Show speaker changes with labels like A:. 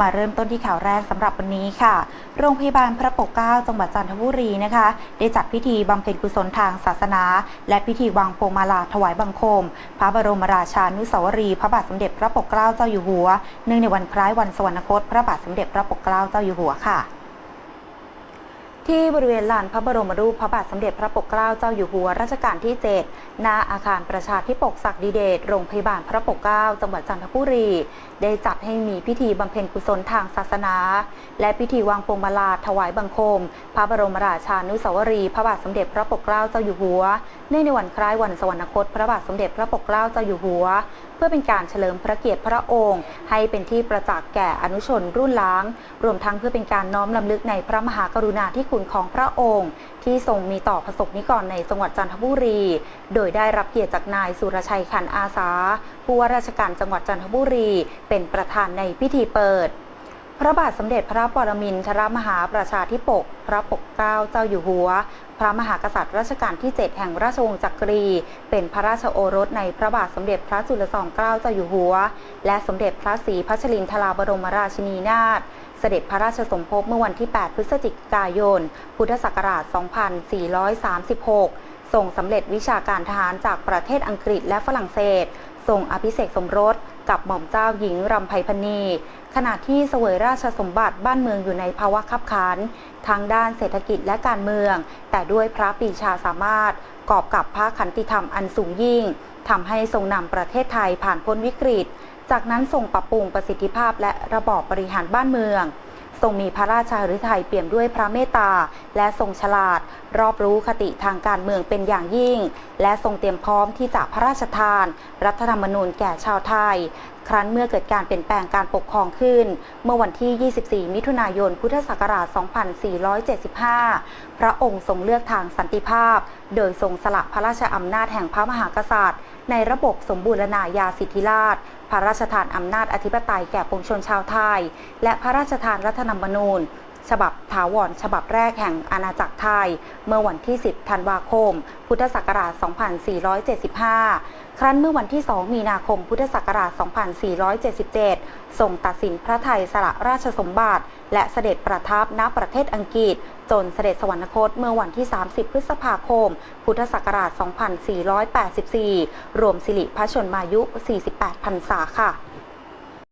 A: มาเริ่มต้นที่ข่าวแรกสำหรับวันนี้ค่ะ โรงพยาบาลพระปกเกล้าจังหวัดจันทบุรีนะคะ ได้จัดพิธีบำเพ็ญกุศลทางศาสนา และพิธีวางพวงมาลาถวายบังคม พระบรมราชานุสาวรีพระบาทสมเด็จพระปกเกล้าเจ้าอยู่หัว เนื่องในวันคล้ายวันสวรรคต พระบาทสมเด็จพระปกเกล้าเจ้าอยู่หัวค่ะ ที่บริเวณลานพระบรมรูปพระบาทสมเด็จพระปกเกล้าเจ้าอยู่หัวรัชกาลที่ 7 ณ อาคารประชาธิปกศักดิเดช โรงพยาบาลพระปกเกล้า จังหวัดจันทบุรี ได้จัดให้มีพิธีบำเพ็ญกุศลทางศาสนา และพิธีวางพวงมาลาถวายบังคม พระบรมราชานุสาวรีย์พระบาทสมเด็จพระปกเกล้าเจ้าอยู่หัว เนื่องในวันคล้ายวันสวรรคต พระบาทสมเด็จพระปกเกล้าเจ้าอยู่หัว พื่อเป็นการเฉลิมพระเกียรติพระองค์ ให้เป็นที่ประจักษ์แก่อนุชนรุ่นล้าง รวมทั้งเพื่อเป็นการน้อมลำลึกในพระมหากรุณาธิคุณของพระองค์ ที่ทรงมีต่อประสบนิกรในจังหวัดจันทบุรี โดยได้รับเกียรติจากนายสุรชัยขันอาสาผู้ว่าราชการจังหวัดจันทบุรี เป็นประธานในพิธีเปิด พระบาทสมเด็จพระปรมินทรมหาประชาธิปก พระปกเกล้าเจ้าอยู่หัว พระมหากษัตริย์รัชกาลที่ 7 แห่งราชวงศ์จักรี เป็นพระราชโอรสในพระบาทสมเด็จพระจุลจอมเกล้าเจ้าอยู่หัว และสมเด็จพระศรีพัชรินทราบรมราชินีนาถเสด็จพระราชสมภพเมื่อวันที่ 8 พฤศจิกายน พุทธศักราช 2436 ทรงสำเร็จวิชาการทหารจากประเทศอังกฤษและฝรั่งเศส ทรงอภิเษกสมรสกับหม่อมเจ้าหญิงรำไพพณี ขณะที่เสวยราชสมบัติบ้านเมืองอยู่ในภาวะคับขันทางด้านเศรษฐกิจและการเมือง แต่ด้วยพระปีชาสามารถกอบกับพระขันติธรรมอันสูงยิ่งทำให้ทรงนำประเทศไทยผ่านพ้นวิกฤต จากนั้นทรงปรับปรุงประสิทธิภาพและระบอบบริหารบ้านเมือง ทรงมีพระราชาหฤทัยเปี่ยมด้วยพระเมตตา และทรงฉลาด รอบรู้คติทางการเมืองเป็นอย่างยิ่ง และทรงเตรียมพร้อมที่จะพระราชทาน รัฐธรรมนูญแก่ชาวไทยครั้นเมื่อเกิดการเปลี่ยนแปลงการปกครองขึ้น เมื่อวันที่ 24 มิถุนายน พุทธศักราช 2475 พระองค์ทรงเลือกทางสันติภาพ โดยทรงสละพระราชอำนาจแห่งพระมหากษัตริย์ ในระบบสมบูรณาญาสิทธิราชพระราชทานอำนาจอธิปไตยแก่ปวงชนชาวไทย และพระราชทานรัฐธรรมนูญ ฉบับถาวรฉบับแรกแห่งอาณาจักรไทย เมื่อวันที่ 10 ธันวาคม พุทธศักราช 2475 ครั้นเมื่อวันที่ 2 มีนาคม พุทธศักราช 2477 ทรงตัดสินพระไทยสละราชสมบัติ และเสด็จประทับณประเทศอังกฤษ จนเสด็จสวรรคตเมื่อวันที่ 30 พฤษภาคม พุทธศักราช 2484 รวมสิริพระชนมายุ 48พรรษาค่ะ